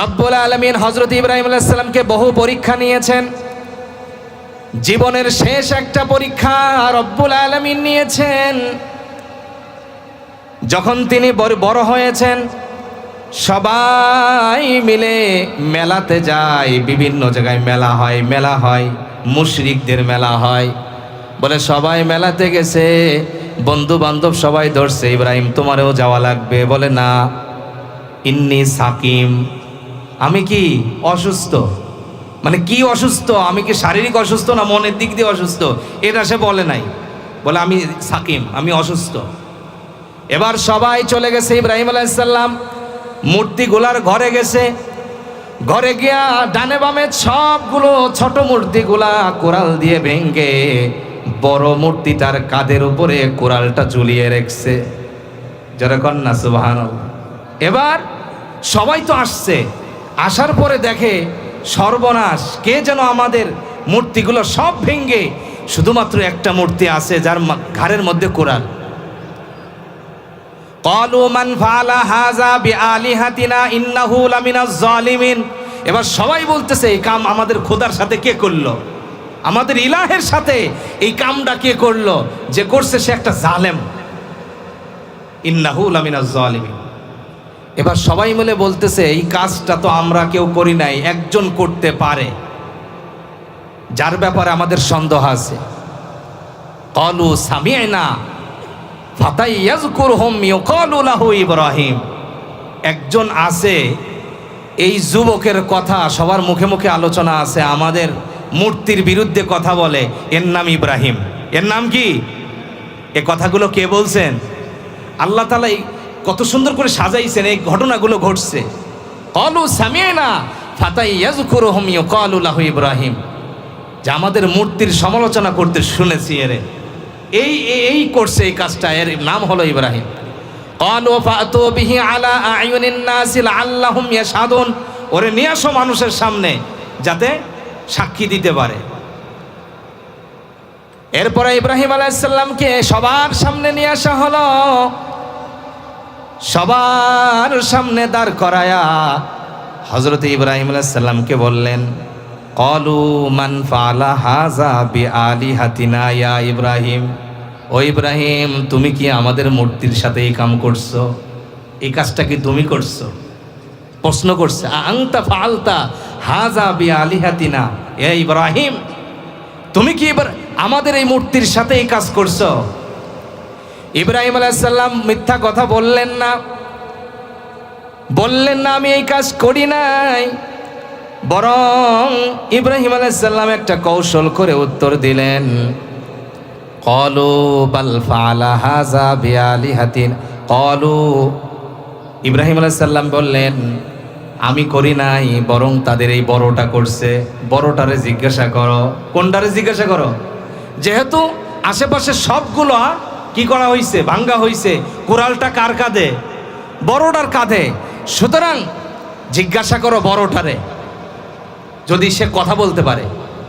রব্বুল আলমিন হজরত ইব্রাহিম আলাইসাল্লামকে বহু পরীক্ষা নিয়েছেন। জীবনের শেষ একটা পরীক্ষা রব্বুল আলমিন নিয়েছেন। যখন তিনি বড় বড় হয়েছেন, সবাই মিলে মেলাতে যায়। বিভিন্ন জায়গায় মেলা হয় মেলা হয়, মুশরিকদের মেলা হয়। বলে, সবাই মেলাতে গেছে বন্ধু বান্ধব সবাই ধরছে, ইব্রাহিম, তোমারও যাওয়া লাগবে। বলে, না, ইন্নি সাকিম। আমি কি অসুস্থ? মানে কি অসুস্থ? আমি কি শারীরিক অসুস্থ না মনের দিক দিয়ে অসুস্থ? এটা সে বলে নাই। বলে, আমি সাকিম, আমি অসুস্থ। এবার সবাই চলে গেছে ইব্রাহিম আলাইসাল্লাম মূর্তিগুলার ঘরে গেছে। ঘরে গিয়া ডানে বামে সবগুলো ছোট মূর্তিগুলা কোরাল দিয়ে ভেঙ্গে বড় মূর্তি তার কাদের উপরে কোরালটা ঝুলিয়ে রেখছে। যারা কন্যা সুবাহান এবার সবাই তো আসছে। আসার পরে দেখে সর্বনাশ। কে যেন আমাদের মূর্তিগুলো সব ভেঙ্গে শুধুমাত্র একটা মূর্তি আছে, যার ঘাড়ের মধ্যে কোরআন এবার সবাই বলতেছে, এই কাম আমাদের খোদার সাথে কে করল? আমাদের ইলাহের সাথে এই কামটা কে করল? যে করছে সে একটা জালেম। ইন্নাহুল আমিনা জালিমিন। এবার সবাই মিলে বলতেছে, এই কাজটা তো আমরা কেউ করি নাই, একজন করতে পারে। যার ব্যাপারে আমাদের সন্দেহ আছে। কলু ফাতাইয়াজকুরহুম ইউকালু লাহু ইব্রাহিম। একজন আছে, এই যুবকের কথা সবার মুখে মুখে আলোচনা আছে, আমাদের মূর্তির বিরুদ্ধে কথা বলে, এর নাম ইব্রাহিম। এর নাম কি? এ কথাগুলো কে বলছেন? আল্লাহ তালা এই কত সুন্দর করে সাজাইছেন, এই ঘটনাগুলো ঘটছে। কলু সামিয়েনা ফাতাই ইয়াজকুর হোমিও কলুল্লাহ ইব্রাহিম। যে আমাদের মূর্তির সমালোচনা করতে শুনেছি এরে। এই এই করছে এই কাজটা, এর নাম হলো ইব্রাহিম। কলু ফাতো বিহি আলা আয়ুনিন্নাসিল আল্লাহম ইয়া সাধন ওরে নিয়ে মানুষের সামনে, যাতে সাক্ষী দিতে পারে। এরপরে ইব্রাহিম আলাইসাল্লামকে সবার সামনে নিয়ে আসা হলো। সবার সামনে দাঁড় করায়া হজরত ইব্রাহিম আলাইসাল্লামকে বললেন, কলু মান ফালা হাজা বি আলি হাতিনা ইয়া ইব্রাহিম। ও ইব্রাহিম, তুমি কি আমাদের মূর্তির সাথে এই কাম করছ? এই কাজটা কি তুমি করছ? প্রশ্ন করছে আংতা ফালতা হাজা বি আলি হাতিনা এ ইব্রাহিম। তুমি কি এবার আমাদের এই মূর্তির সাথে এই কাজ করছ? ইব্রাহিম আলাইসাল্লাম মিথ্যা কথা বললেন না। বললেন না, আমি এই কাজ করি নাই। বরং ইব্রাহিম আলাইসাল্লাম একটা কৌশল করে উত্তর দিলেন, কলু বাল ফালা হাজা ইব্রাহিম আলাইসাল্লাম বললেন, আমি করি নাই, বরং তাদের এই বড়টা করছে। বড়টারে জিজ্ঞাসা করো। কোনটারে জিজ্ঞাসা করো? যেহেতু আশেপাশে সবগুলো কি করা হয়েছে ভাঙ্গা হয়েছে কোরালটা কার কাঁধে? বড়টার কাঁধে। সুতরাং জিজ্ঞাসা করো বড়টারে, যদি সে কথা বলতে পারে।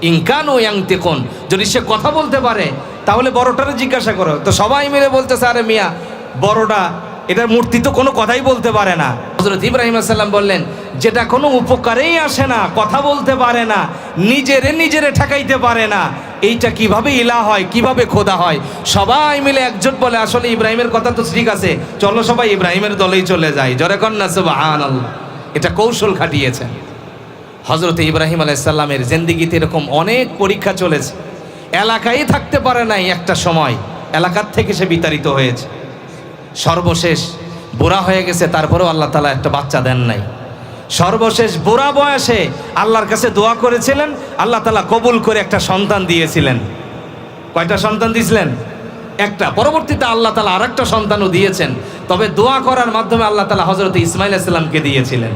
ইনকান ও ইয়াংতে কোন যদি সে কথা বলতে পারে, তাহলে বড়টারে জিজ্ঞাসা করো। তো সবাই মিলে বলতেছে, আরে মিয়া, বড়টা, এটার মূর্তি তো কোনো কথাই বলতে পারে না। হজরত ইব্রাহিম সাল্লাম বললেন, যেটা কোনো উপকারেই আসে না, কথা বলতে পারে না, নিজেরে নিজেরে ঠেকাইতে পারে না। এইটা কীভাবে ইলা হয়, কীভাবে খোদা হয়? সবাই মিলে একজোট বলে, আসলে ইব্রাহিমের কথা তো ঠিক আছে। চলো সবাই ইব্রাহিমের দলেই চলে যায় জরে কন্যা সুবহানাল্লাহ। এটা কৌশল খাটিয়েছেন হজরত ইব্রাহিম আলাইসাল্লামের জেন্দিগিতে এরকম অনেক পরীক্ষা চলেছে। এলাকায় থাকতে পারে নাই একটা সময়। এলাকার থেকে সে বিতাড়িত হয়েছে। সর্বশেষ বুড়া হয়ে গেছে, তারপরেও আল্লাহ তালা একটা বাচ্চা দেন নাই। সর্বশেষ বুড়া বয়সে আল্লাহর কাছে দোয়া করেছিলেন, আল্লাহ তালা কবুল করে একটা সন্তান দিয়েছিলেন। কয়টা সন্তান দিয়েছিলেন? একটা। পরবর্তীতে আল্লাহ তালা আর একটা সন্তানও দিয়েছেন। তবে দোয়া করার মাধ্যমে আল্লাহ তালা হজরত ইসমাইল ইসলামকে দিয়েছিলেন।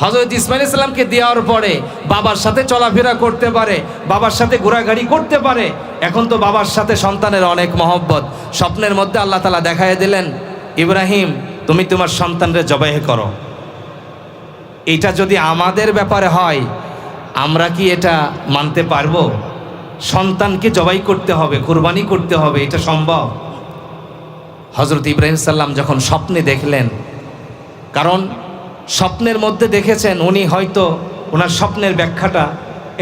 হজরত ইসমাইল ইসলামকে দেওয়ার পরে বাবার সাথে চলাফেরা করতে পারে, বাবার সাথে ঘোরাঘাড়ি করতে পারে। এখন তো বাবার সাথে সন্তানের অনেক মহব্বত। স্বপ্নের মধ্যে আল্লাহ তালা দেখায় দিলেন, ইব্রাহিম, তুমি তোমার সন্তানরে জবাই করো। এটা যদি আমাদের ব্যাপারে হয়, আমরা কি এটা মানতে পারব? সন্তানকে জবাই করতে হবে, কোরবানি করতে হবে, এটা সম্ভব? হজরত ইব্রাহিম সাল্লাম যখন স্বপ্নে দেখলেন, কারণ স্বপ্নের মধ্যে দেখেছেন উনি হয়তো ওনার স্বপ্নের ব্যাখ্যাটা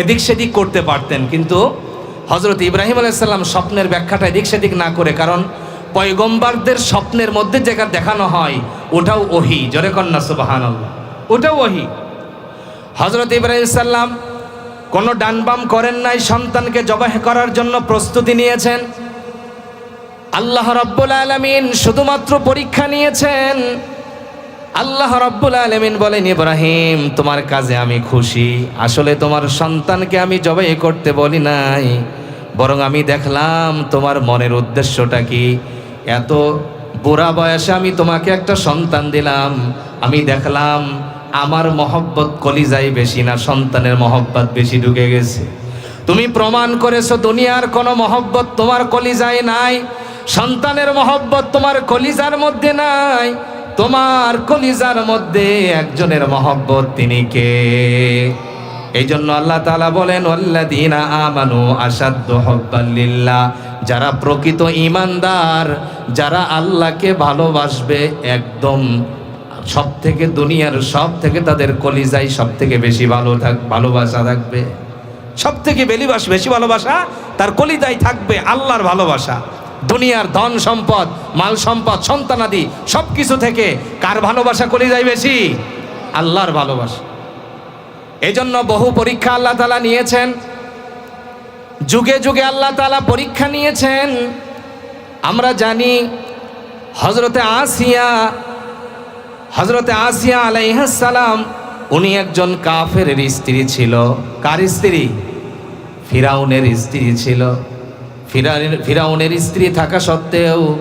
এদিক সেদিক করতে পারতেন, কিন্তু হজরত ইব্রাহিম আলাইসাল্লাম স্বপ্নের ব্যাখ্যাটা এদিক সেদিক না করে, কারণ পয়গম্বারদের স্বপ্নের মধ্যে যেটা দেখানো হয়, ওটাও ওহি, জরে কন্যা সুবাহান ওটাও ওহি হজরত ইব্রাহিম সাল্লাম কোনো ডানবাম করেন নাই সন্তানকে জবাহ করার জন্য প্রস্তুতি নিয়েছেন। আল্লাহ রব্বুল আলমিন শুধুমাত্র পরীক্ষা নিয়েছেন। আল্লাহ রব্বুল আলমিন বলেন, ইব্রাহিম, তোমার কাজে আমি খুশি। আসলে তোমার সন্তানকে আমি জবাই করতে বলি নাই। বরং আমি দেখলাম তোমার মনের উদ্দেশ্যটা কি? এত বুড়া বয়সে আমি তোমাকে একটা সন্তান দিলাম। আমি দেখলাম আমার মহব্বত কলিজাই বেশি না, সন্তানের মহব্বত বেশি ঢুকে গেছে। তুমি প্রমাণ করেছ, দুনিয়ার কোনো মহব্বত তোমার কলিজায় নাই, সন্তানের মহব্বত তোমার কলিজার মধ্যে নাই, তোমার কলিজার মধ্যে একজনের মহব্বত তিনি কে? এই জন্য আল্লাহ তালা বলেন ওল্লাদিনা আমানু আসাদ্দ হব্বাল্লিল্লাহ যারা প্রকৃত ইমানদার যারা আল্লাহকে ভালোবাসবে, একদম সব থেকে দুনিয়ার সব থেকে তাদের কলিজাই সব থেকে বেশি ভালো থাক ভালোবাসা থাকবে। সব থেকে বেলিবাস বেশি ভালোবাসা তার কলিজাই থাকবে আল্লাহর ভালোবাসা। দুনিয়ার ধন সম্পদ, মাল সম্পদ সন্তানাদি সব কিছু থেকে কার ভালোবাসা কলিজাই বেশি? আল্লাহর ভালোবাসা। এজন্য বহু পরীক্ষা আল্লাহ তালা নিয়েছেন। যুগে যুগে আল্লাহ তালা পরীক্ষা নিয়েছেন। আমরা জানি হজরতে আসিয়া হজরতে আসিয়া আলাইহাসালাম উনি একজন কাফের স্ত্রী ছিল। কার স্ত্রী? ফিরাউনের স্ত্রী ছিল। ফিরাউনের স্ত্রী থাকা সত্ত্বেও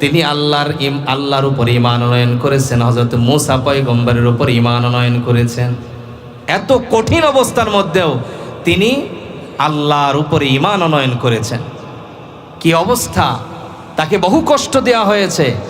তিনি আল্লাহর ইম, আল্লাহর উপর ইমান উন্নয়ন করেছেন। হজরত মুসা পয়গম্বরের উপর ইমান উন্নয়ন করেছেন। এত কঠিন অবস্থার মধ্যেও তিনি আল্লাহর উপরে ইমান উন্নয়ন করেছেন। কি অবস্থা? তাকে বহু কষ্ট দেওয়া হয়েছে।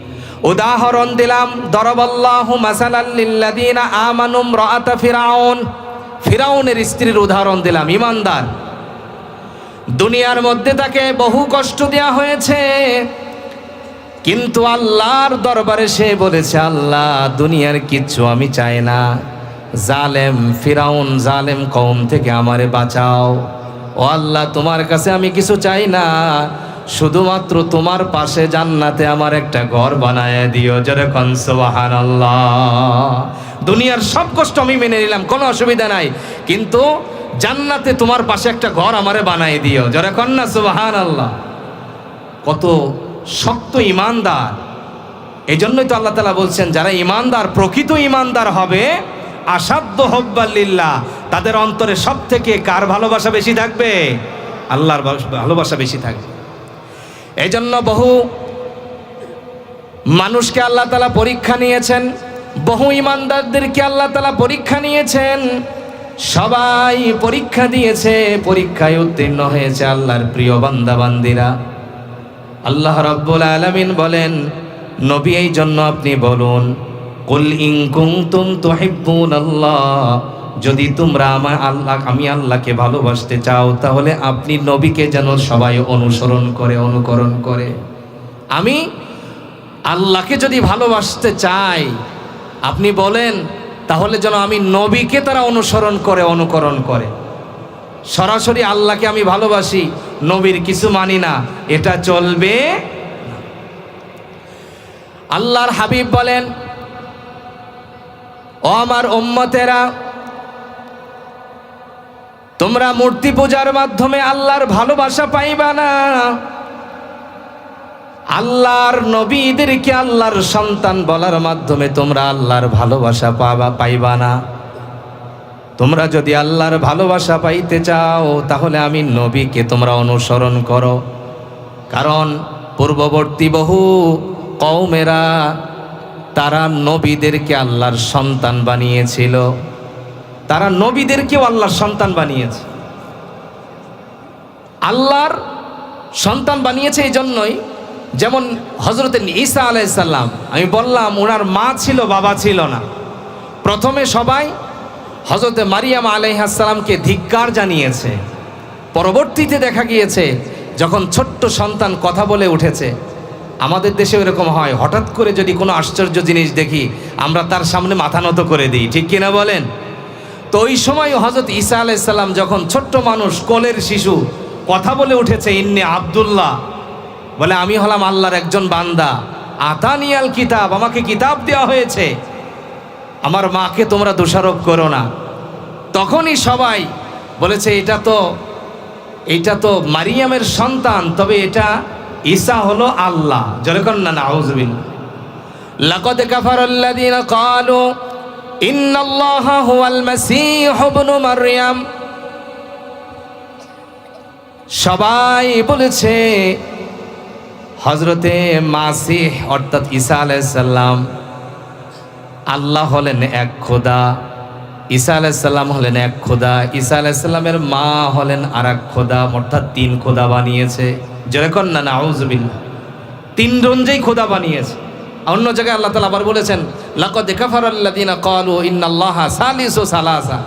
উদাহরণ দিলাম, দরবাল্লাহু আমানুম ফিরাউন। ফিরাউনের স্ত্রীর উদাহরণ দিলাম, ইমানদার। দুনিয়ার মধ্যে তাকে বহু কষ্ট দেওয়া হয়েছে, কিন্তু আল্লাহর দরবারে সে বলেছে, আল্লাহ, দুনিয়ার কিচ্ছু আমি চাই না। জালেম, ফিরাউন জালেম কম থেকে আমারে বাঁচাও। ও আল্লাহ, তোমার কাছে আমি কিছু চাই না। শুধুমাত্র তোমার পাশে জান্নাতে আমার একটা ঘর বানায় দিও যেরকম সোহান দুনিয়ার সব কষ্ট আমি মেনে নিলাম, কোনো অসুবিধা নাই। কিন্তু জান্নাতে তোমার পাশে একটা ঘর আমারে বানায় দিও যেরকম না সোহান আল্লাহ কত শক্ত ইমানদার। এই জন্যই তো আল্লাহ তালা বলছেন, যারা ইমানদার, প্রকৃত ইমানদার হবে আসাধ্য হব্বাল্লিল্লাহ তাদের অন্তরে সব থেকে কার ভালোবাসা বেশি থাকবে? আল্লাহর ভালোবাসা বেশি থাকবে। এই জন্য বহু মানুষকে আল্লাহ তালা পরীক্ষা নিয়েছেন, বহু ইমানদারদেরকে আল্লাহ তালা পরীক্ষা নিয়েছেন, সবাই পরীক্ষা দিয়েছে, পরীক্ষায় উত্তীর্ণ হয়েছে আল্লাহর প্রিয় বান্দা বান্দিরা আল্লাহ রাব্বুল আলামিন বলেন, নবী, এই জন্য আপনি বলুন, কুল ইন কুনতুম তুহিব্বুন আল্লাহ যদি তোমরা আমার আল্লাহ, আমি আল্লাহকে ভালোবাসতে চাও, তাহলে আপনি নবীকে যেন সবাই অনুসরণ করে, অনুকরণ করে। আমি আল্লাহকে যদি ভালোবাসতে চাই, আপনি বলেন, তাহলে যেন আমি নবীকে তারা অনুসরণ করে, অনুকরণ করে। সরাসরি আল্লাহকে আমি ভালোবাসি, নবীর কিছু মানি না, এটা চলবে আল্লাহর হাবিব বলেন, ও আমার উম্মতেরা তোমরা মূর্তি পূজার মাধ্যমে আল্লাহর ভালোবাসা পাইবা না। আল্লাহর নবীদেরকে আল্লাহর সন্তান বলার মাধ্যমে তোমরা আল্লাহর ভালোবাসা পাবা, পাইবা না। তোমরা যদি আল্লাহর ভালোবাসা পাইতে চাও, তাহলে আমি নবীকে তোমরা অনুসরণ করো। কারণ পূর্ববর্তী বহু কৌমেরা তারা নবীদেরকে আল্লাহর সন্তান বানিয়েছিল। তারা নবীদেরকেও আল্লাহর সন্তান বানিয়েছে। আল্লাহর সন্তান বানিয়েছে এই জন্যই যেমন হজরত ঈসা আলাইসাল্লাম আমি বললাম ওনার মা ছিল, বাবা ছিল না। প্রথমে সবাই হজরত মারিয়াম আলাইহাসাল্লামকে ধিক্কার জানিয়েছে। পরবর্তীতে দেখা গিয়েছে, যখন ছোট্ট সন্তান কথা বলে উঠেছে, আমাদের দেশে এরকম হয়, হঠাৎ করে যদি কোনো আশ্চর্য জিনিস দেখি, আমরা তার সামনে মাথা নত করে দিই। ঠিক কিনা বলেন? তো ওই সময় হজরত ঈসা আলাইসাল্লাম যখন ছোট্ট মানুষ, কোলের শিশু, কথা বলে উঠেছে, ইন্নি আবদুল্লাহ। বলে, আমি হলাম আল্লাহর একজন বান্দা। আতানিয়াল কিতাব, আমাকে কিতাব দেওয়া হয়েছে। আমার মাকে তোমরা দোষারোপ করো না। তখনই সবাই বলেছে, এটা তো এটা তো মারিয়ামের সন্তান, তবে এটা ঈসা হলো আল্লাহ। যেরকম না আউজবিন লাকদ কাফারাল্লাযীনা ক্বালু ইন্নাল্লাহা হুয়াল মাসীহ ইবনু মারইয়াম। সবাই বলেছে হজরতে মাসিহ, অর্থাৎ ঈসা আলাইসাল্লাম আল্লাহ হলেন এক খোদা, ঈসা আলাইসাল্লাম হলেন এক খোদা, ঈসা আলাইসাল্লামের মা হলেন আর এক খোদা, অর্থাৎ তিন খোদা বানিয়েছে। যেরকম না না তিন রঞ্জেই খোদা বানিয়েছে। অন্য জায়গায় আল্লাহ তালা আবার বলেছেন, লাকদ কাফার আল্লাদিনা কলু ইন্নাল্লাহ ও সালাসা।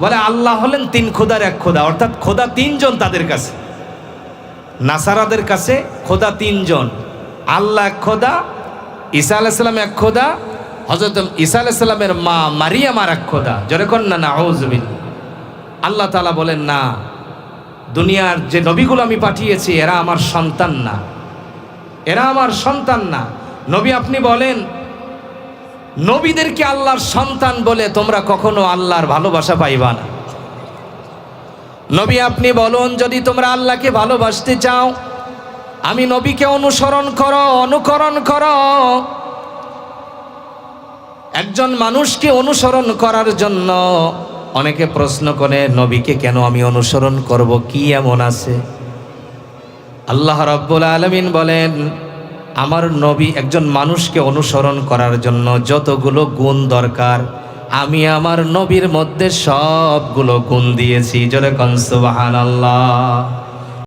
বলে, আল্লাহ হলেন তিন খোদার এক খোদা, অর্থাৎ খোদা তিনজন তাদের কাছে। নাসারাদের কাছে খোদা তিনজন, আল্লাহ এক খোদা, ঈসা আলাইসাল্লাম এক খোদা হজরত ঈসা আলাইসাল্লামের মা মারিয়াম আর এক খোদা। যেরকম না না আউজবিন আল্লাহ তালা বলেন, না, দুনিয়ার যে নবীগুলো আমি পাঠিয়েছি, এরা আমার সন্তান না। এরা আমার সন্তান না। নবী আপনি বলেন, নবীদেরকে আল্লাহর সন্তান বলে তোমরা কখনো আল্লাহর ভালোবাসা পাইবা না। নবী আপনি বলুন, যদি তোমরা আল্লাহকে ভালোবাসতে চাও, আমি নবীকে অনুসরণ করো, অনুকরণ করো। একজন মানুষকে অনুসরণ করার জন্য অনেকে প্রশ্ন করে, নবীকে কেন আমি অনুসরণ করব, কি এমন আছে? আল্লাহ রব্বুল আলমিন বলেন আমার নবী একজন মানুষকে অনুসরণ করার জন্য যতগুলো গুণ দরকার, আমি আমার নবীর মধ্যে সবগুলো গুণ দিয়েছি। জোরে কনসুবাহান আল্লাহ